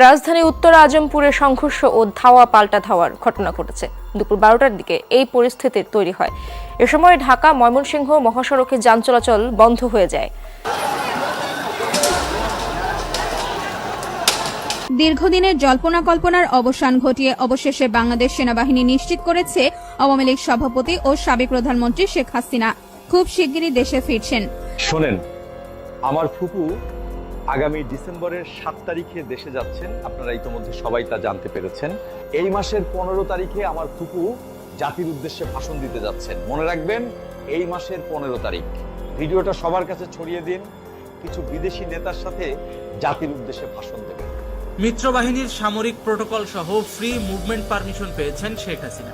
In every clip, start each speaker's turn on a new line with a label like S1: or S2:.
S1: রাজধানী উত্তর আজমপুরে সংঘর্ষ ও ধাওয়া পাল্টা ধাওয়ার ঘটনা ঘটেছে। দুপুর বারোটার দিকে এই পরিস্থিতির তৈরি হয়। এ সময় ঢাকা ময়মনসিংহ মহাসড়কে যান চলাচল বন্ধ হয়ে যায়।
S2: দীর্ঘদিনের জল্পনা কল্পনার অবসান ঘটিয়ে অবশেষে বাংলাদেশ সেনাবাহিনী নিশ্চিত করেছে আওয়ামী লীগ সভাপতি ও সাবেক প্রধানমন্ত্রী শেখ হাসিনা। খুব শিগগিরই দেশে ফিরছেন।
S3: শোনেন আমার ফুপু আগামী ডিসেম্বরের সাত তারিখে দেশে যাচ্ছেন। আপনারা ইতোমধ্যে সবাই তা জানতে পেরেছেন। এই মাসের পনেরো তারিখে আমার ফুপু জাতির উদ্দেশ্যে ভাষণ দিতে যাচ্ছেন। মনে রাখবেন, এই মাসের পনেরো তারিখ। ভিডিওটা সবার কাছে ছড়িয়ে দিন। কিছু বিদেশি নেতার সাথে জাতির উদ্দেশ্যে ভাষণ দেবেন।
S4: মিত্রবাহিনীর সামরিক প্রোটোকল সহ ফ্রি মুভমেন্ট পারমিশন পেয়েছেন শেখ হাসিনা।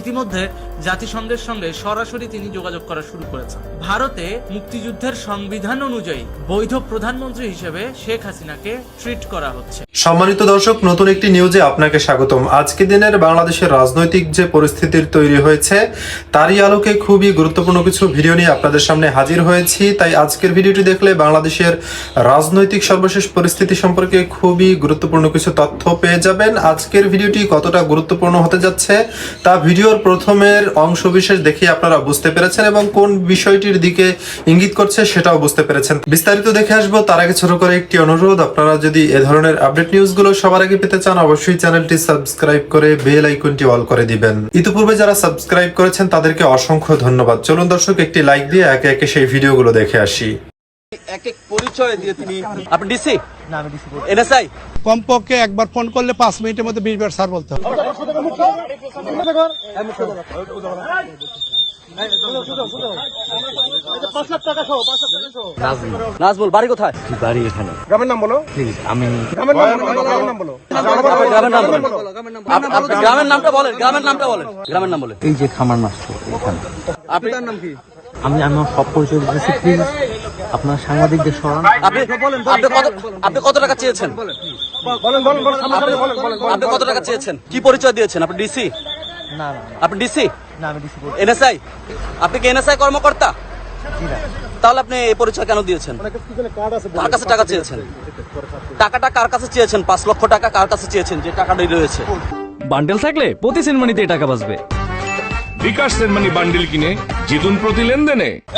S4: ইতিমধ্যে জাতিসংঘের সঙ্গে সরাসরি তিনি যোগাযোগ করা শুরু করেছেন। ভারতে মুক্তিযুদ্ধের সংবিধান অনুযায়ী বৈধ প্রধানমন্ত্রী হিসেবে শেখ হাসিনাকে ট্রিট করা হচ্ছে।
S5: সম্মানিত দর্শক, নতুন একটি নিউজে আপনাকে স্বাগতম। আজকে দিনের বাংলাদেশের রাজনৈতিক যে পরিস্থিতির তৈরি হয়েছে, তারই আলোকে খুবই গুরুত্বপূর্ণ কিছু ভিডিও নিয়ে আপনাদের সামনে হাজির হয়েছি। তাই আজকের ভিডিওটি দেখলে বাংলাদেশের রাজনৈতিক সর্বশেষ পরিস্থিতি সম্পর্কে খুবই গুরুত্বপূর্ণ কিছু তথ্য পেয়ে যাবেন। আজকের ভিডিওটি কতটা গুরুত্বপূর্ণ হতে যাচ্ছে, তা ভিডিওর প্রথমের অংশ বিশেষ দেখে আপনারা বুঝতে পেরেছেন এবং কোন বিষয়টির দিকে ইঙ্গিত করছে সেটাও বুঝতে পেরেছেন। বিস্তারিত দেখে আসব, তার আগে ছোট করে একটি অনুরোধ, আপনারা যদি এ ধরনের আপডেট নিউজগুলো সবার আগে পেতে চান, অবশ্যই চ্যানেলটি সাবস্ক্রাইব করে বেল আইকনটি অল করে দিবেন। ইতিপূর্বে যারা সাবস্ক্রাইব করেছেন, তাদেরকে অসংখ্য ধন্যবাদ। চলুন দর্শক, একটি লাইক দিয়ে একে একে সেই ভিডিওগুলো দেখে আসি।
S6: এক এক পরিচয় দিয়ে তিনি আপনি ডিসি এনএসআই?
S7: কমপক্ষে একবার ফোন করলে পাঁচ মিনিটের মধ্যে বিশ বার স্যার বলতে হবে।
S6: নাজমুল। বাড়ি কোথায়? বাড়ি এখানে? গ্রামের নাম বলো। আমি গ্রামের নাম বলো গ্রামের নাম বলো। গ্রামের নামটা বলেন গ্রামের নামটা বলেন। গ্রামের নাম বলেন
S8: এই যে খামার নষ্ট এখানে।
S6: আপনি নাম কি?
S8: আমি আমার সব পরিচয় দিতেছি প্লিজ আপনার সাংবাদিকদের সরান
S6: আপনি আপনি কত আপনি কত টাকা চেয়েছেন? আপনি কত টাকা চেয়েছেন? কি পরিচয় দিয়েছেন? আপনি ডিসি
S8: না না।
S6: আপনি ডিসি
S8: না আমি ডিসি
S6: এনএসআই আপনি কি এনএসআই কর্মকর্তা? তাহলে আপনি এই পরিচয় কেন দিয়েছেন? কার কাছে টাকা চেয়েছেন? টাকাটা কার কাছে চেয়েছেন? পাঁচ লক্ষ টাকা কার কাছে চেয়েছেন? যে টাকাটা রয়েছে।
S9: বান্ডেল থাকলে প্রতি সেনমানিতে টাকা বাঁচবে।
S10: বিকাশ সেনমানি বান্ডিল কিনে জিতুন প্রতি লেনদেনে।
S6: স্যার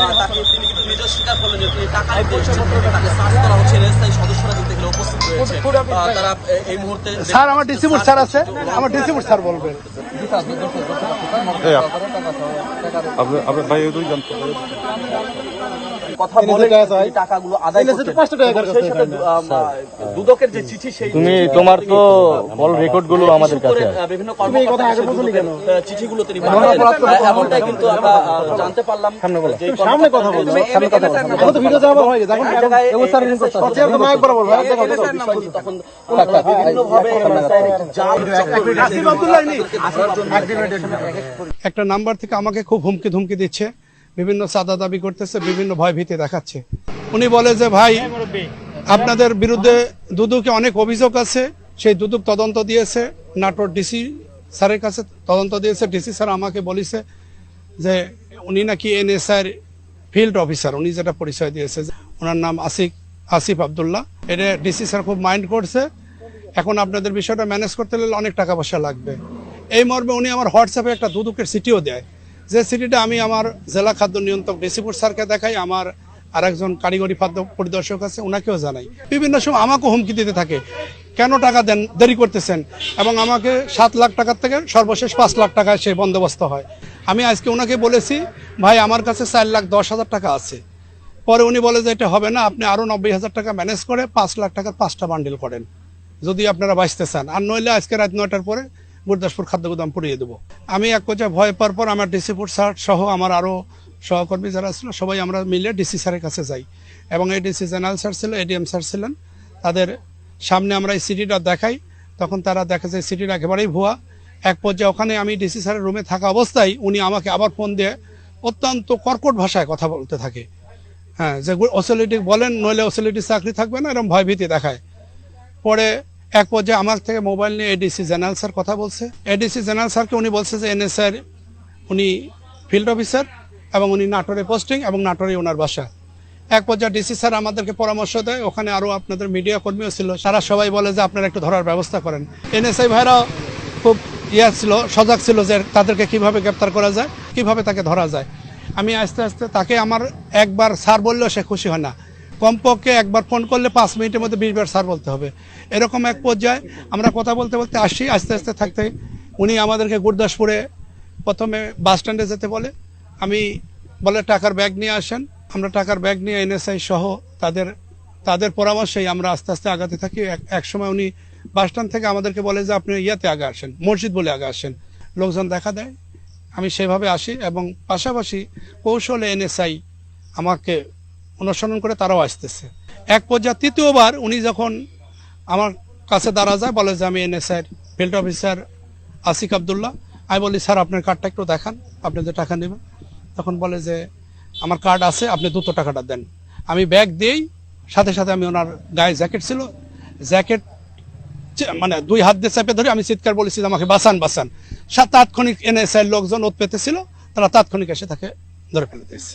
S6: আমার মুহূর্তে
S7: স্যার আমার ডিসিপুট স্যার আছে আমার ডিসিপুট স্যার বলবে
S6: কথা বলে টাকাগুলো আদায় করতে দুদকের যে চিঠি সেই
S8: তুমি তোমার তো কল রেকর্ডগুলো আমাদের কাছে।
S6: বিভিন্ন চিঠিগুলো তিনি এমনটাই কিন্তু আমরা জানতে পারলাম সামনে কথা বলব সামনে কথা বলব তো ভিডিও যাওয়া হয়ে গেছে এখন তখন বিভিন্নভাবে জাল
S7: একটা নাম্বার থেকে আমাকে খুব হুমকি ধুমকি দিচ্ছে। বিভিন্ন সাদা দাবি করতেছে, বিভিন্ন ভয় ভীতি দেখাচ্ছে। উনি বলে যে, ভাই, আপনাদের বিরুদ্ধে দুদুকে অনেক অভিযোগ আছে, সেই দুদুক তদন্ত দিয়েছে, নাটোর ডিসি স্যারের কাছে তদন্ত দিয়েছে, ডিসি স্যার আমাকে বলিছে যে, উনি নাকি এনএসআর ফিল্ড অফিসার, উনি যেটা পরিচয় দিয়েছে ওনার নাম আসিফ আসিফ আবদুল্লাহ। এটা ডিসি স্যার খুব মাইন্ড করছে। এখন আপনাদের বিষয়টা ম্যানেজ করতে গেলে অনেক টাকা পয়সা লাগবে। এই মর্মে উনি আমার হোয়াটসঅ্যাপে একটা দুদুকের সিটিও দেয়। যে সিটিটা আমি আমার জেলা খাদ্য নিয়ন্ত্রক ডিসিপুর স্যারকে দেখাই, আমার আরেকজন কারিগরি খাদ্য পরিদর্শক আছে ওনাকেও জানাই। বিভিন্ন সময় আমাকেও হুমকি দিতে থাকে, কেন টাকা দেন, দেরি করতেছেন? এবং আমাকে সাত লাখ টাকার থেকে সর্বশেষ পাঁচ লাখ টাকায় সে বন্দোবস্ত হয়। আমি আজকে ওনাকে বলেছি, ভাই, আমার কাছে চার লাখ দশ হাজার টাকা আছে। পরে উনি বলে যে, এটা হবে না, আপনি আরও নব্বই হাজার টাকা ম্যানেজ করে পাঁচ লাখ টাকার পাঁচটা বান্ডিল করেন, যদি আপনারা বাঁচতে চান। আর নইলে আজকে রাত নয়টার পরে গুরদাসপুর খাদ্য গুদাম পুড়িয়ে দেবো। আমি এক পর্যায়ে ভয় পাওয়ার পর আমার ডিসিপুর স্যার সহ আমার আরও সহকর্মী যারা ছিল, সবাই আমরা মিলে ডিসি স্যারের কাছে যাই। এবং এই ডিসি জেনারেল স্যার ছিল, এডিএম স্যার ছিলেন। তাদের সামনে আমরা এই সিটিটা দেখাই। তখন তারা দেখে যে সিটিটা একেবারেই ভুয়া। এক পর্যায়ে ওখানে আমি ডিসি স্যারের রুমে থাকা অবস্থায় উনি আমাকে আবার ফোন দিয়ে অত্যন্ত কর্কট ভাষায় কথা বলতে থাকে। হ্যাঁ যে অসিলিটি বলেন, নইলে অসিলিটি চাকরি থাকবে না এরকম ভয়ভীতি দেখায়। পরে এক পর্যায়ে আমার থেকে মোবাইল নিয়ে এডিসি জেনারেল স্যার কথা বলছে। এডিসি জেনারেল স্যারকে উনি বলছে যে এনএসআর উনি ফিল্ড অফিসার এবং উনি নাটোরে পোস্টিং এবং নাটোরে ওনার বাসা। এক পর্যায়ে ডিসি স্যার আমাদেরকে পরামর্শ দেয়, ওখানে আরও আপনাদের মিডিয়া কর্মীও ছিল, তারা সবাই বলে যে আপনারা একটু ধরার ব্যবস্থা করেন। এনএসআই ভাইরাও খুব ইয়া ছিল, সজাগ ছিল যে তাদেরকে কীভাবে গ্রেপ্তার করা যায়, কীভাবে তাকে ধরা যায়। আমি আস্তে আস্তে তাকে আমার একবার স্যার বললেও সে খুশি হয় না। কমপক্ষে একবার ফোন করলে পাঁচ মিনিটের মধ্যে বিশ বার স্যার বলতে হবে। এরকম এক পর্যায়ে আমরা কথা বলতে বলতে আসি, আস্তে আস্তে থাকতে উনি আমাদেরকে গুরদাসপুরে প্রথমে বাস স্ট্যান্ডে যেতে বলে, আমি বলে টাকার ব্যাগ নিয়ে আসেন, আমরা টাকার ব্যাগ নিয়ে এনএসআই সহ তাদের তাদের পরামর্শেই আমরা আস্তে আস্তে আগাতে থাকি। এক সময় উনি বাস স্ট্যান্ড থেকে আমাদেরকে বলে যে, আপনি ইয়াতে আগে আসেন, মসজিদ বলে আগে আসেন। লোকজন দেখা দেয়, আমি সেভাবে আসি এবং পাশাপাশি কৌশলে এনএসআই আমাকে অনুসরণ করে তারাও আসতেছে। এক পর্যায়ে তৃতীয়বার উনি যখন আমার কাছে দাঁড়া যায়, বলে যে আমি NSI field officer Asik Abdullah. আমি বলি, স্যার, আপনার কার্ডটা একটু দেখান, আপনি যে টাকা নেবেন। তখন বলে যে, আমার কার্ড আছে, আপনি দুটো টাকাটা দেন। আমি ব্যাগ দিই, সাথে সাথে আমি ওনার গায়ে জ্যাকেট ছিল। জ্যাকেট মানে দুই হাত দিয়ে চেপে ধরে আমি চিৎকার বলেছি আমাকে বাঁচান বাঁচান। সা তাৎক্ষণিক এনএসআই লোকজন ওত পেতেছিল, তারা তাৎক্ষণিক এসে তাকে ধরে ফেলে দিয়েছে।